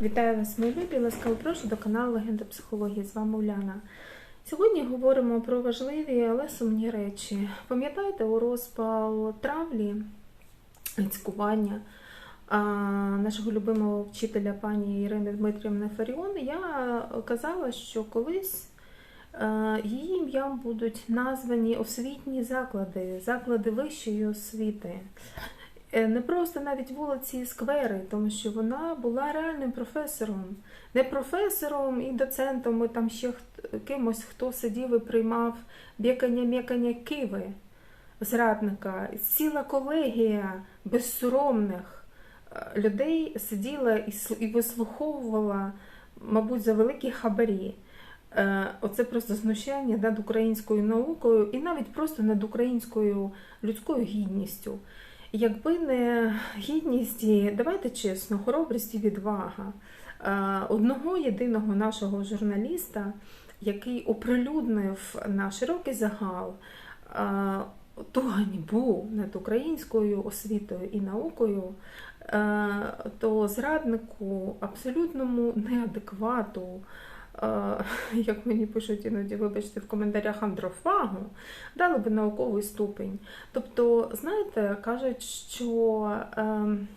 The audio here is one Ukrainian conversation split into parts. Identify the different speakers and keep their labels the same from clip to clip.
Speaker 1: Вітаю вас, мої любі, ласкаво прошу до каналу Легенда психології. З вами Уляна. Сьогодні говоримо про важливі, але сумні речі. Пам'ятаєте, у розпал травлі, цькування а, нашого любимого вчителя пані Ірини Дмитрівни Фаріон, я казала, що колись її ім'ям будуть названі освітні заклади, заклади вищої освіти. Е, Не просто навіть вулиці і сквери, тому що вона була реальним професором. Не професором і доцентом, і там ще кимось, хто сидів і приймав б'якання-м'якання киви зрадника. Ціла колегія безсоромних е, людей сиділа і вислуховувала, мабуть, за великі хабарі. Е, Оце просто знущання над українською наукою і навіть просто над українською людською гідністю. Якби не гідність, і, давайте чесно, хоробрість і відвага е, одного єдиного нашого журналіста, який оприлюднив на широкий загал е, ту ганьбу над українською освітою і наукою, е, то зраднику абсолютному неадеквату. Як мені пишуть іноді, вибачте, в коментарях андрофагу, дали би науковий ступень. Тобто, знаєте, кажуть, що ем,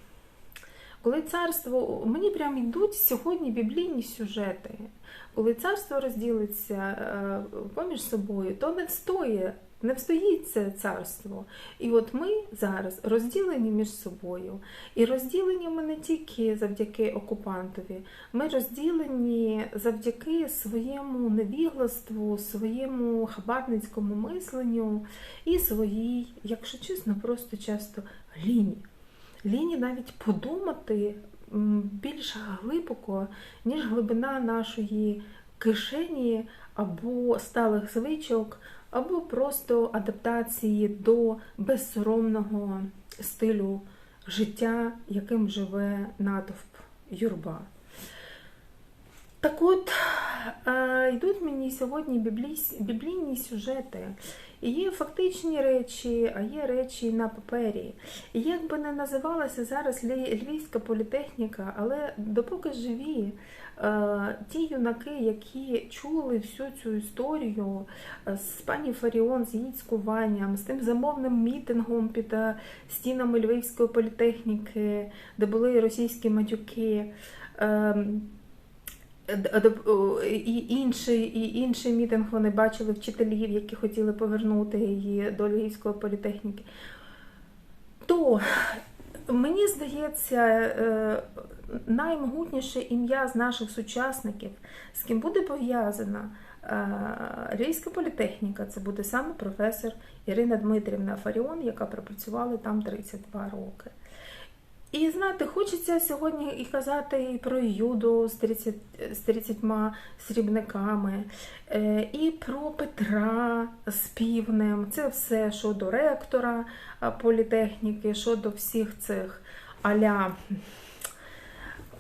Speaker 1: коли царство, мені прям йдуть сьогодні біблійні сюжети, коли царство розділиться е, поміж собою, то не встоє, не встоїть це царство. І от ми зараз розділені між собою. І розділені ми не тільки завдяки окупантові, ми розділені завдяки своєму невігластву, своєму хабарницькому мисленню і своїй, якщо чесно, просто часто ліні. Ліні навіть подумати більш глибоко, ніж глибина нашої кишені або сталих звичок, або просто адаптації до безсоромного стилю життя, яким живе натовп юрба. Так от, йдуть мені сьогодні біблійні сюжети. Є фактичні речі, а є речі на папері. Як би не називалася зараз Львівська політехніка, але допоки живі е, ті юнаки, які чули всю цю історію е, з пані Фаріон, з її цькуванням, з тим замовним мітингом під е, стінами Львівської політехніки, де були російські матюки. Д- д- о, І інший, і інший мітинг вони бачили вчителів, які хотіли повернути її до Львівської політехніки. То мені здається, е, наймогутніше ім'я з наших сучасників, з ким буде пов'язана е, Львівська політехніка, це буде саме професор Ірина Дмитрівна Фаріон, яка пропрацювала там 32 роки. І знаєте, хочеться сьогодні і казати і про Юду з 30, з 30 срібниками, е, і про Петра з півнем. Це все щодо ректора політехніки, щодо всіх цих аля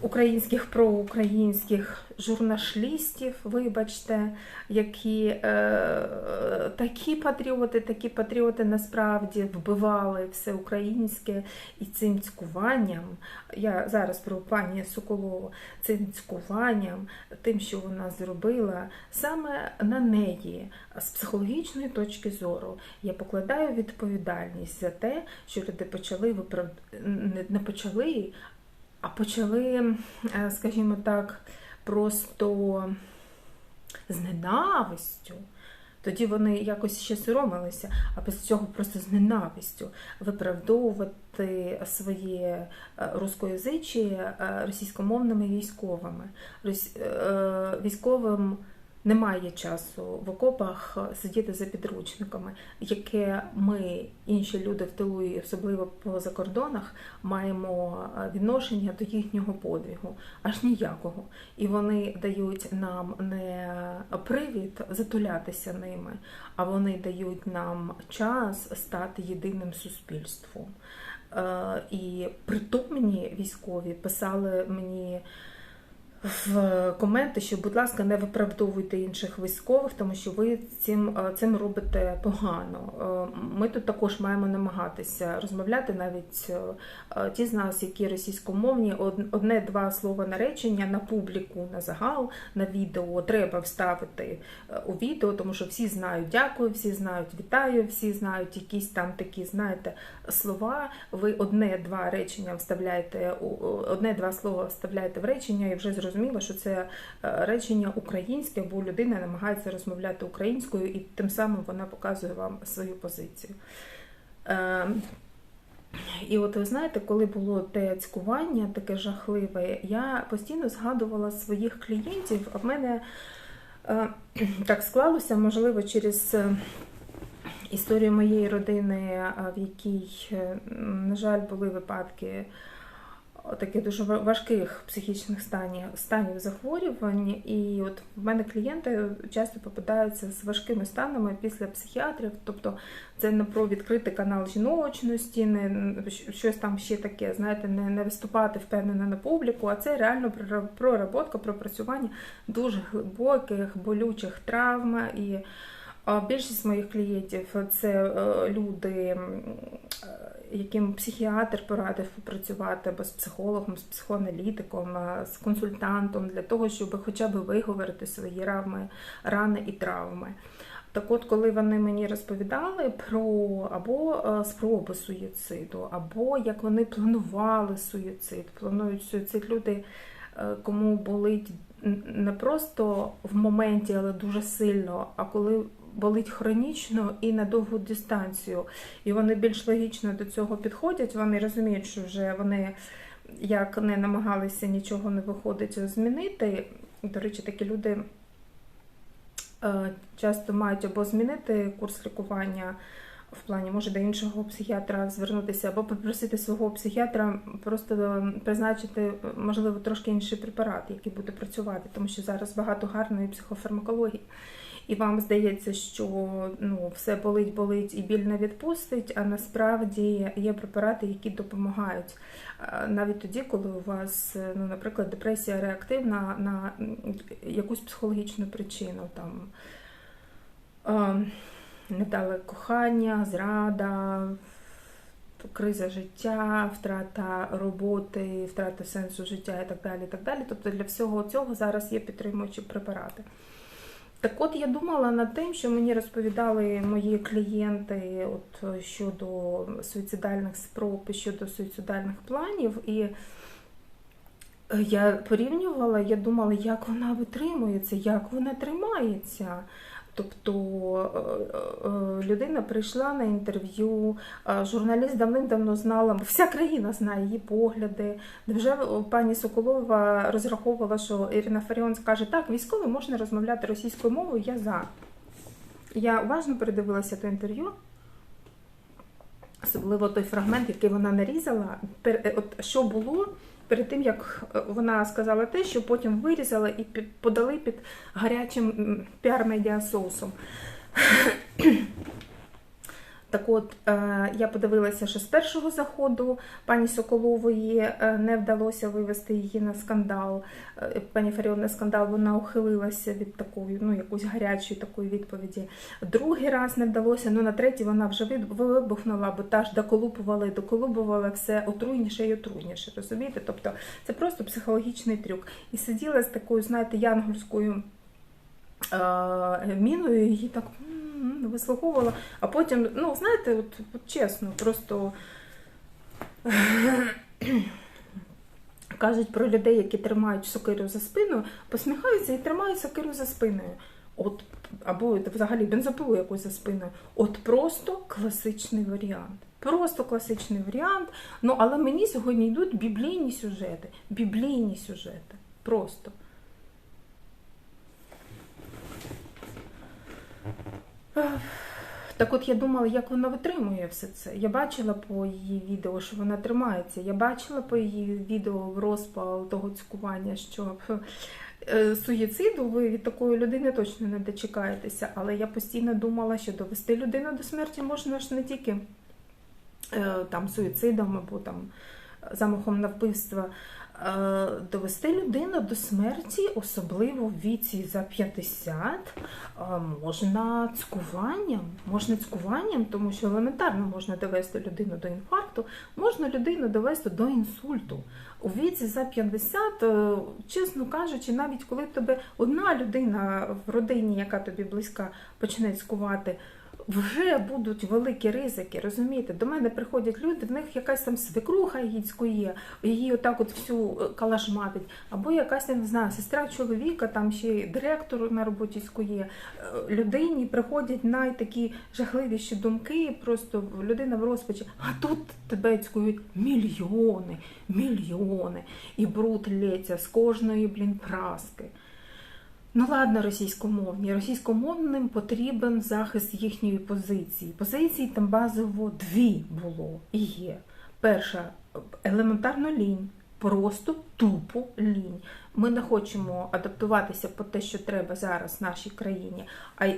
Speaker 1: українських проукраїнських журналістів, вибачте, які е, такі патріоти, такі патріоти насправді вбивали все українське і цим цькуванням. Я зараз про пані Соколову, цим цькуванням, тим, що вона зробила, саме на неї з психологічної точки зору я покладаю відповідальність за те, що люди почали виправ... не- почали, почали, е, скажімо так, просто з ненавистю. Тоді вони якось ще соромилися, а після цього просто з ненавистю виправдовувати своє е, рускоязичі е, російськомовними військовими. Військовим немає часу в окопах сидіти за підручниками, яке ми, інші люди в тилу, і особливо по закордонах, маємо е, відношення до їхнього подвігу, аж ніякого. І вони дають нам не привід затулятися ними, а вони дають нам час стати єдиним суспільством. Е, І притомні військові писали мені в коменти, що, будь ласка, не виправдовуйте інших військових, тому що ви цим, е, цим робите погано. Е, Ми тут також маємо намагатися розмовляти навіть е, ті з нас, які російськомовні, одне-два слова на речення на публіку, на загал, на відео треба вставити у відео, тому що всі знають дякую, всі знають вітаю, всі знають якісь там такі, знаєте, слова. Ви одне-два речення вставляєте одне-два слова вставляєте в речення, і вже зрозуміло, що це е, речення українське, бо людина намагається розмовляти українською, і тим самим вона показує вам свою позицію. Е, І от ви знаєте, коли було те цькування таке жахливе, я постійно згадувала своїх клієнтів, а в мене е, так склалося, можливо, через е, історію моєї родини, в якій, на жаль, були випадки таких дуже важких психічних станів, станів захворювань. І от в мене клієнти часто попадаються з важкими станами після психіатрів, тобто це не про відкритий канал жіночності, не щось там ще таке, знаєте, не, не виступати впевнено на публіку, а це реально прора- проработка, пропрацювання дуже глибоких, болючих травм. І більшість моїх клієнтів це е, люди, е, яким психіатр порадив попрацювати або з психологом, з психоаналітиком, з консультантом для того, щоб хоча б виговорити свої равми, рани і травми. Так от, коли вони мені розповідали про або е, спроби суїциду, або як вони планували суїцид, планують суїцид люди, е, кому болить не просто в моменті, але дуже сильно, а коли болить хронічно і на довгу дистанцію. І вони більш логічно до цього підходять, вони розуміють, що вже вони як не намагалися нічого не виходить змінити. До речі, такі люди е, часто мають або змінити курс лікування в плані, може до іншого психіатра звернутися, або попросити свого психіатра просто призначити, можливо, трошки інший препарат, який буде працювати, тому що зараз багато гарної психофармакології. І вам здається, що ну, все болить, болить і біль не відпустить, а насправді є препарати, які допомагають навіть тоді, коли у вас, ну, наприклад, депресія реактивна на якусь психологічну причину, там недале кохання, зрада, криза життя, втрата роботи, втрата сенсу життя і так далі. І так далі. Тобто для всього цього зараз є підтримуючі препарати. Так от я думала над тим, що мені розповідали мої клієнти от щодо суїцидальних спроб щодо суїцидальних планів. І я порівнювала, я думала, як вона витримується, як вона тримається. Тобто е, е, людина прийшла на інтерв'ю, е, журналіст давним-давно знала, вся країна знає її погляди. Невже пані Соколова розраховувала, що Ірина Фаріон скаже, так, військовим можна розмовляти російською мовою, я за. Я уважно передивилася то інтерв'ю, особливо той фрагмент, який вона нарізала. От що було перед тим, як е, вона сказала те, що потім вирізала і подали під гарячим м, піар-медіасоусом. Так от, е, я подивилася, що з першого заходу пані Соколової е, не вдалося вивести її на скандал. Е, Пані Фаріон на скандал вона ухилилася від такої, ну, якоїсь гарячої такої відповіді. Другий раз не вдалося, ну на третій вона вже вибухнула, бо та ж доколупувала і доколупувала все отруйніше і отруйніше. Розумієте? Тобто це просто психологічний трюк. І сиділа з такою, знаєте, янгольською міною, її так вислуховувала, а потім, ну, знаєте, от, от чесно, просто кажуть про людей, які тримають сокиру за спиною, посміхаються і тримають сокиру за спиною. От, або взагалі бензопилу якусь за спиною. От просто класичний варіант. Просто класичний варіант. Ну, але мені сьогодні йдуть біблійні сюжети. Біблійні сюжети. Просто. Так от я думала, як вона витримує все це. Я бачила по її відео, що вона тримається. Я бачила по її відео в розпал того цькування, що е, суїциду ви від такої людини точно не дочекаєтеся. Але я постійно думала, що довести людину до смерті можна ж не тільки е, там суїцидом або там замахом на вбивство. Е, Довести людину до смерті, особливо в віці за 50, е, можна цькуванням. Можна цькуванням, тому що елементарно можна довести людину до інфаркту, можна людину довести до інсульту. У віці за 50, е, чесно кажучи, навіть коли тебе одна людина в родині, яка тобі близька, почне цькувати, вже будуть великі ризики, розумієте? До мене приходять люди, в них якась там свекруха її цькує, її отак от всю е, калашматить, або якась, я не знаю, сестра чоловіка, там ще й директор на роботі цькує. Е, Людині приходять найтакі жахливіші думки, просто людина в розпачі, а тут тебе цькують мільйони, мільйони, і бруд лється з кожної, блін, праски. Ну ладно, російськомовні. Російськомовним потрібен захист їхньої позиції. Позицій там базово дві було і є. Перша елементарно лінь, просто тупо лінь. Ми не хочемо адаптуватися по те, що треба зараз нашій країні,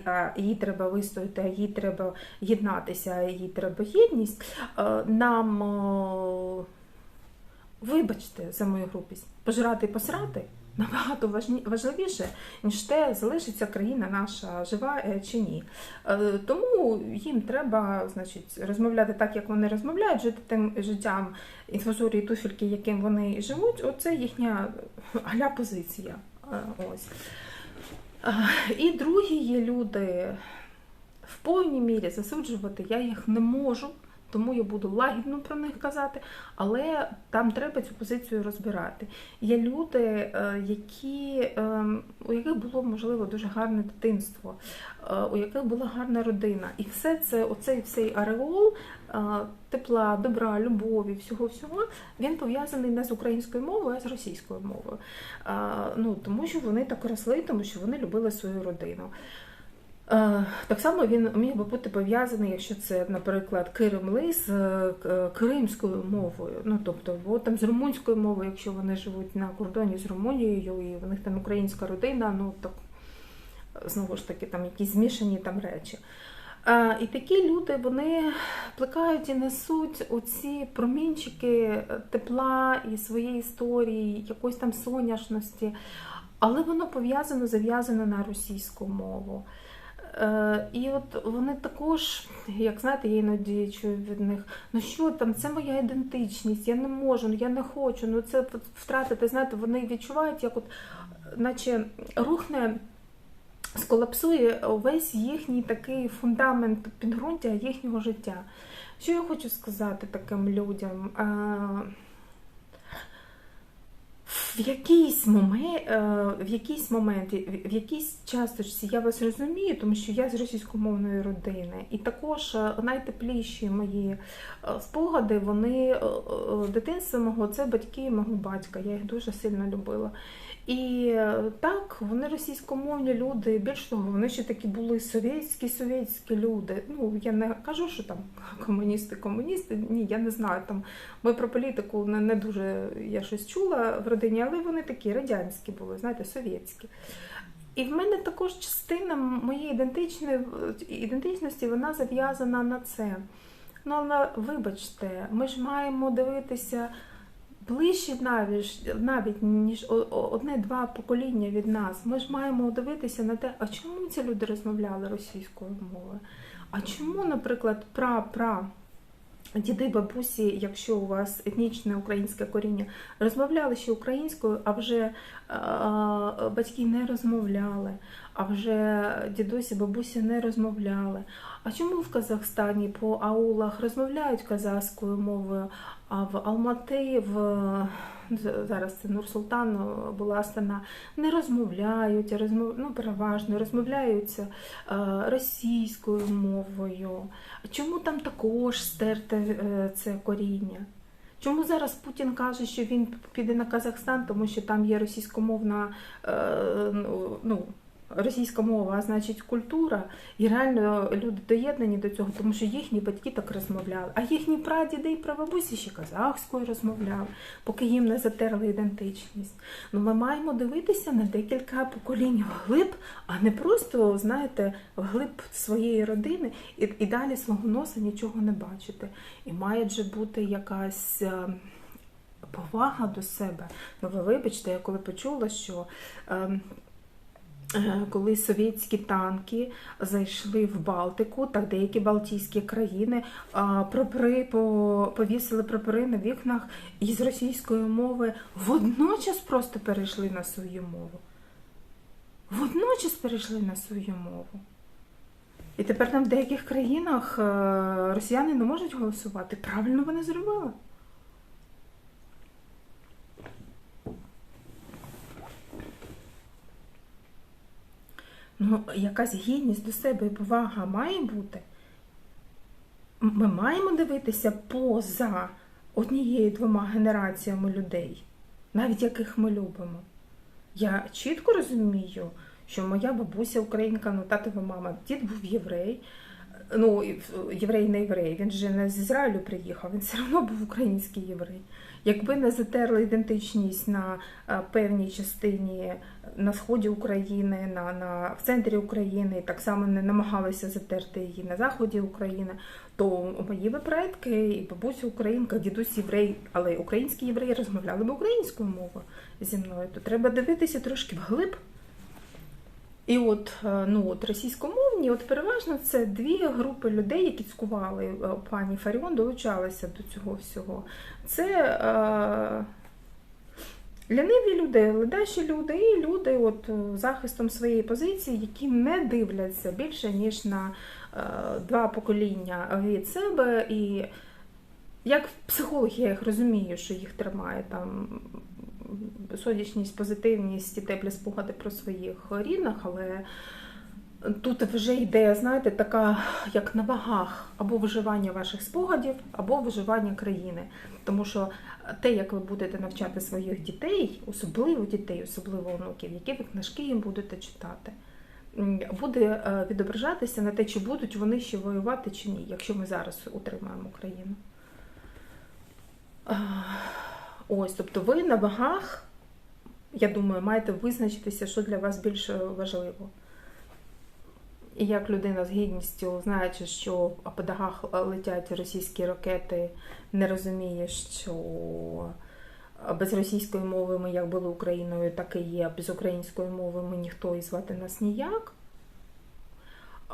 Speaker 1: а, їй треба вистояти, а їй треба єднатися, а їй треба єдність. Е, Нам, е, вибачте за мою групість, пожрати і посрати набагато важливіше, ніж те, залишиться країна наша жива е, чи ні. Е, Тому їм треба значить, розмовляти так, як вони розмовляють, жити тим життям інфузорії туфельки, яким вони живуть. Оце їхня аля позиція. Е, Ось. І другі є люди в повній мірі засуджувати я їх не можу. Тому я буду лагідно про них казати, але там треба цю позицію розбирати. Є люди, е, які, е, у яких було можливо дуже гарне дитинство, е, у яких була гарна родина. І все це, оцей всей ареол тепла, добра, любові, всього всього, він пов'язаний не з українською мовою, а з російською мовою. Ну тому що вони так росли, тому що вони любили свою родину. Е, Так само він міг би бути пов'язаний, якщо це, наприклад, Кирим з е, кримською мовою. Ну тобто, бо там з румунською мовою, якщо вони живуть на кордоні з Румунією, і в них там українська родина, ну так знову ж таки там якісь змішані там речі. Е, І такі люди вони плекають і несуть оці промінчики тепла і своєї історії, якоїсь там соняшності, але воно пов'язано, зав'язано на російську мову. Е, І от вони також, як знаєте, я іноді чую від них, ну що там, це моя ідентичність, я не можу, ну я не хочу, ну це втратити, знаєте, вони відчувають, як от, наче рухне, сколапсує весь їхній такий фундамент підґрунтя їхнього життя. Що я хочу сказати таким людям? Е, в якийсь момент, в якийсь момент, в якійсь часточці я вас розумію, тому що я з російськомовної родини, і також е, найтепліші мої е, спогади, вони дитинства мого, це батьки мого батька. Я їх дуже сильно любила. І так, вони російськомовні люди. Більш того, вони ще такі були совєтські, совєтські люди. Ну я не кажу, що там комуністи, комуністи. Ні, я не знаю. Там ми про політику не, не дуже я щось чула в родині, але вони такі радянські були, знаєте, совєтські. І в мене також частина моєї ідентичності вона зав'язана на це. Ну, але вибачте, ми ж маємо дивитися ближче навіть, навіть ніж одне-два покоління від нас. Ми ж маємо дивитися на те, а чому ці люди розмовляли російською мовою? А чому, наприклад, пра-пра діди, бабусі, якщо у вас етнічне українське коріння, розмовляли ще українською, а вже е, батьки не розмовляли, а вже дідусі, бабусі не розмовляли. А чому в Казахстані по аулах розмовляють казахською мовою, а в Алмати, в зараз це Нур-Султан була не розмовляють, розмов... ну, переважно розмовляються е, російською мовою. Чому там також стерте е, це коріння? Чому зараз Путін каже, що він піде на Казахстан, тому що там є російськомовна е, ну, ну, російська мова, а значить культура, і реально люди доєднані до цього, тому що їхні батьки так розмовляли, а їхні прадіди і прабабусі ще казахською розмовляли, поки їм не затерли ідентичність. Ну ми маємо дивитися на декілька поколінь вглиб, а не просто, знаєте, вглиб своєї родини і, і далі свого носа нічого не бачити. І має же бути якась. е, повага до себе. Ну, ви вибачте, я коли почула, що. Е, коли совєтські танки зайшли в Балтику, так деякі Балтійські країни прапори повісили прапори на вікнах і з російської мови водночас просто перейшли на свою мову. Водночас перейшли на свою мову. І тепер там в деяких країнах е, росіяни не можуть голосувати. Правильно вони зробили. Ну, якась гідність до себе і повага має бути. Ми маємо дивитися поза однією двома генераціями людей, навіть яких ми любимо. Я чітко розумію, що моя бабуся українка, ну татова мама, дід був єврей. Ну, єврей не єврей, він же не з Ізраїлю приїхав, він все одно був український єврей. Якби не затерли ідентичність на е, певній частині на сході України, на, на, в центрі України, і так само не намагалися затерти її на заході України, то мої би предки, і бабуся українка, дідусь єврей, але українські євреї розмовляли б українською мовою зі мною. То треба дивитися трошки вглиб. І от, е, ну, от російськомовні, от переважно це дві групи людей, які цькували е, пані Фаріон, долучалися до цього всього. Це е, ліниві люди, ледачі люди і люди от, е, захистом своєї позиції, які не дивляться більше, ніж на е, два покоління від себе. І як психолог, я їх розумію, що їх тримає там сонячність, позитивність і теплі спогади про своїх рідних, але тут вже йде, знаєте, така як на вагах або виживання ваших спогадів, або виживання країни. Тому що те, як ви будете навчати своїх дітей, особливо дітей, особливо онуків, які ви книжки їм будете читати. Буде е, відображатися на те, чи будуть вони ще воювати чи ні, якщо ми зараз утримаємо Україну. Ось, тобто ви на вагах, я думаю, маєте визначитися, що для вас більш важливо. І як людина з гідністю, знаючи, що по дахах летять російські ракети, не розуміє, що без російської мови ми як були Україною, так і є. Без української мови ми ніхто і звати нас ніяк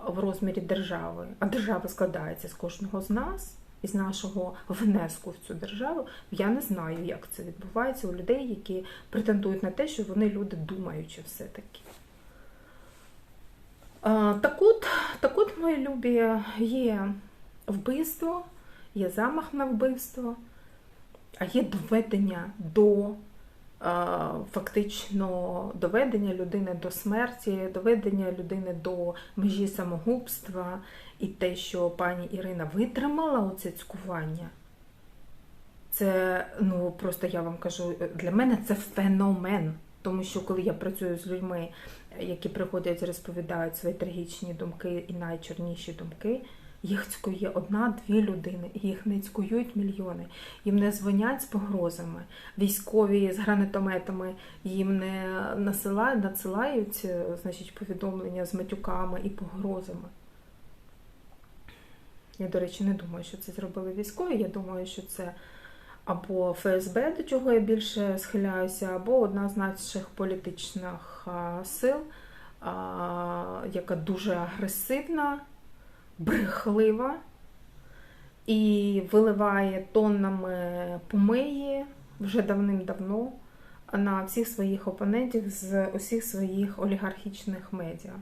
Speaker 1: в розмірі держави. А держава складається з кожного з нас, із нашого внеску в цю державу. Я не знаю, як це відбувається у людей, які претендують на те, що вони люди думаючі все-таки. Так от, так от, мої любі, є вбивство, є замах на вбивство, а є доведення до фактично доведення людини до смерті, доведення людини до межі самогубства, і те, що пані Ірина витримала оце цькування. Це, ну просто я вам кажу, для мене це феномен. Тому що коли я працюю з людьми, які приходять і розповідають свої трагічні думки і найчорніші думки, їх цькує одна-дві людини, їх не цькують мільйони. Їм не дзвонять з погрозами. Військові з гранатометами їм не насилають, надсилають значить, повідомлення з матюками і погрозами. Я, до речі, не думаю, що це зробили військові. Я думаю, що це або ФСБ, до чого я більше схиляюся, або одна з наших політичних сил, яка дуже агресивна, брехлива і виливає тоннами помиї вже давним-давно на всіх своїх опонентів з усіх своїх олігархічних медіа.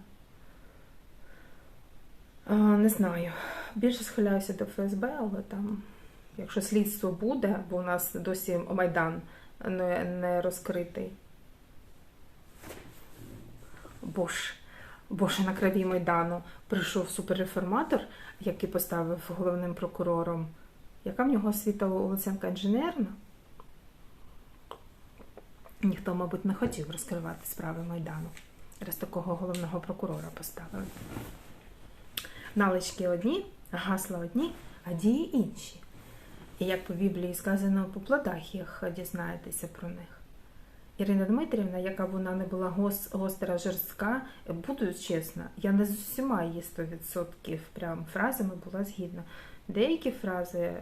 Speaker 1: Не знаю. Більше схиляюся до ФСБ, але там, якщо слідство буде, бо у нас досі Майдан не, розкритий. Бо бо ж на крові Майдану прийшов суперреформатор, який поставив головним прокурором. Яка в нього освіта Луценка інженерна? Ніхто, мабуть, не хотів розкривати справи Майдану. Раз такого головного прокурора поставили. Налички одні, гасла одні, а дії інші. І як по Біблії сказано, по плодах їх дізнаєтеся про них. Ірина Дмитрівна, яка б вона не була гос, гостра жорстка, буду чесна, я не з усіма її 100% прям фразами була згідна. Деякі фрази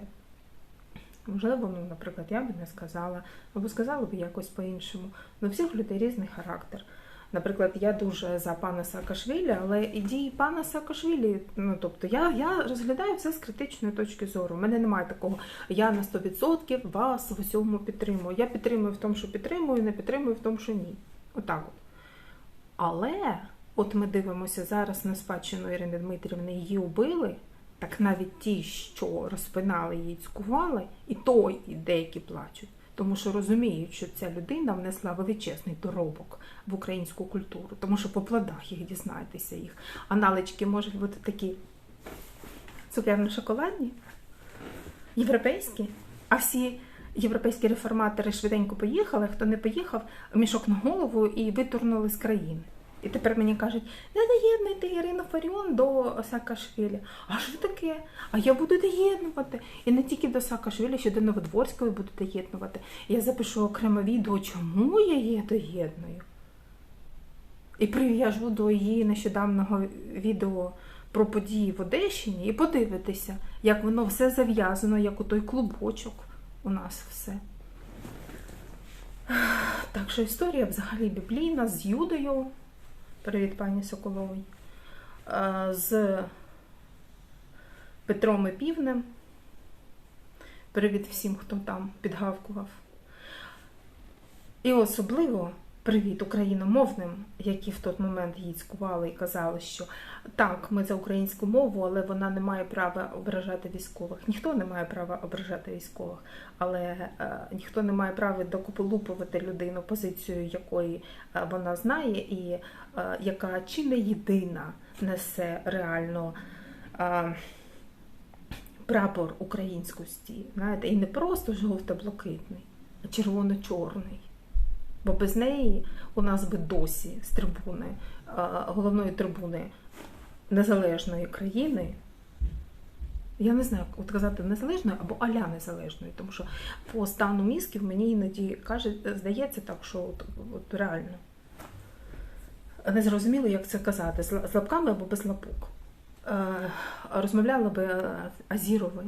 Speaker 1: Можливо, ну, наприклад, я би не сказала, або сказала б якось по-іншому. У всіх людей різний характер. Наприклад, я дуже за пана Саакашвілі, але і дії пана Саакашвілі, ну тобто я, я розглядаю все з критичної точки зору. У мене немає такого, я на 100% вас в усьому підтримую. Я підтримую в тому, що підтримую, не підтримую в тому, що ні. Отак от. Але от ми дивимося зараз на спадщину Ірини Дмитрівни, її убили. Так навіть ті, що розпинали її, цькували, і то і деякі плачуть, тому що розуміють, що ця людина внесла величезний доробок в українську культуру, тому що по плодах їх дізнаєтеся їх. А налички можуть бути такі цукерно-шоколадні, європейські, а всі європейські реформатори швиденько поїхали, хто не поїхав, мішок на голову і витурнули з країни. І тепер мені кажуть, не доєднуйте Ірину Фаріон до Саакашвілі. А що таке? А я буду доєднувати. І не тільки до Саакашвілі, ще до Новодворської буду доєднувати. Я запишу окреме відео, чому я її доєдную. І прив'яжу до її нещодавнього відео про події в Одещині і подивитися, як воно все зав'язано, як у той клубочок у нас все. Так що історія взагалі біблійна з Юдою. Привіт, пані Соколовій. З Петром і Півнем. Привіт всім, хто там підгавкував. І особливо привіт україномовним, які в той момент її цькували і казали, що так, ми за українську мову, але вона не має права ображати військових. Ніхто не має права ображати військових, але е, ніхто не має права докуполупувати людину, позицію якої е, вона знає, і е, яка чи не єдина несе реально. Е, Прапор українськості, знаєте, і не просто жовто-блакитний, а червоно-чорний. Бо без неї у нас би досі з трибуни, головної трибуни незалежної країни, я не знаю, от казати незалежної або аля незалежної, тому що по стану мізків мені іноді каже, здається так, що от, от реально не зрозуміло, як це казати, з ла- лапками або без лапок. Е, Розмовляла би Азірови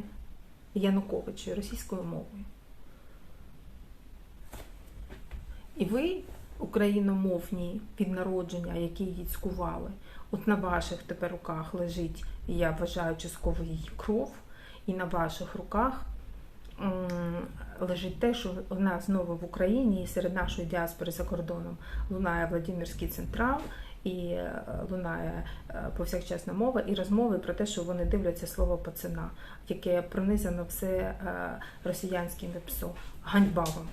Speaker 1: Януковичі російською мовою. І ви, україномовні від народження, які її цькували, от на ваших тепер руках лежить, я вважаю частково її кров, і на ваших руках лежить те, що у нас знову в Україні і серед нашої діаспори за кордоном лунає Владимирський централ. І е, лунає е, повсякчасна мова і розмови про те, що вони дивляться слово пацана, яке пронизано все е, росіянським ВПСО. Ганьба вам.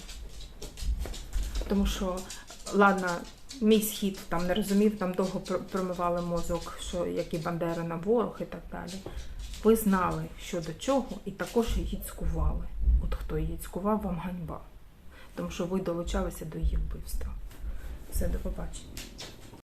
Speaker 1: Тому що, ладно, мій схід там не розумів, там довго промивали мозок, що які Бандера на ворог і так далі. Ви знали, що до чого, і також її цькували. От хто її цькував, вам ганьба. Тому що ви долучалися до її вбивства. Все, до побачення.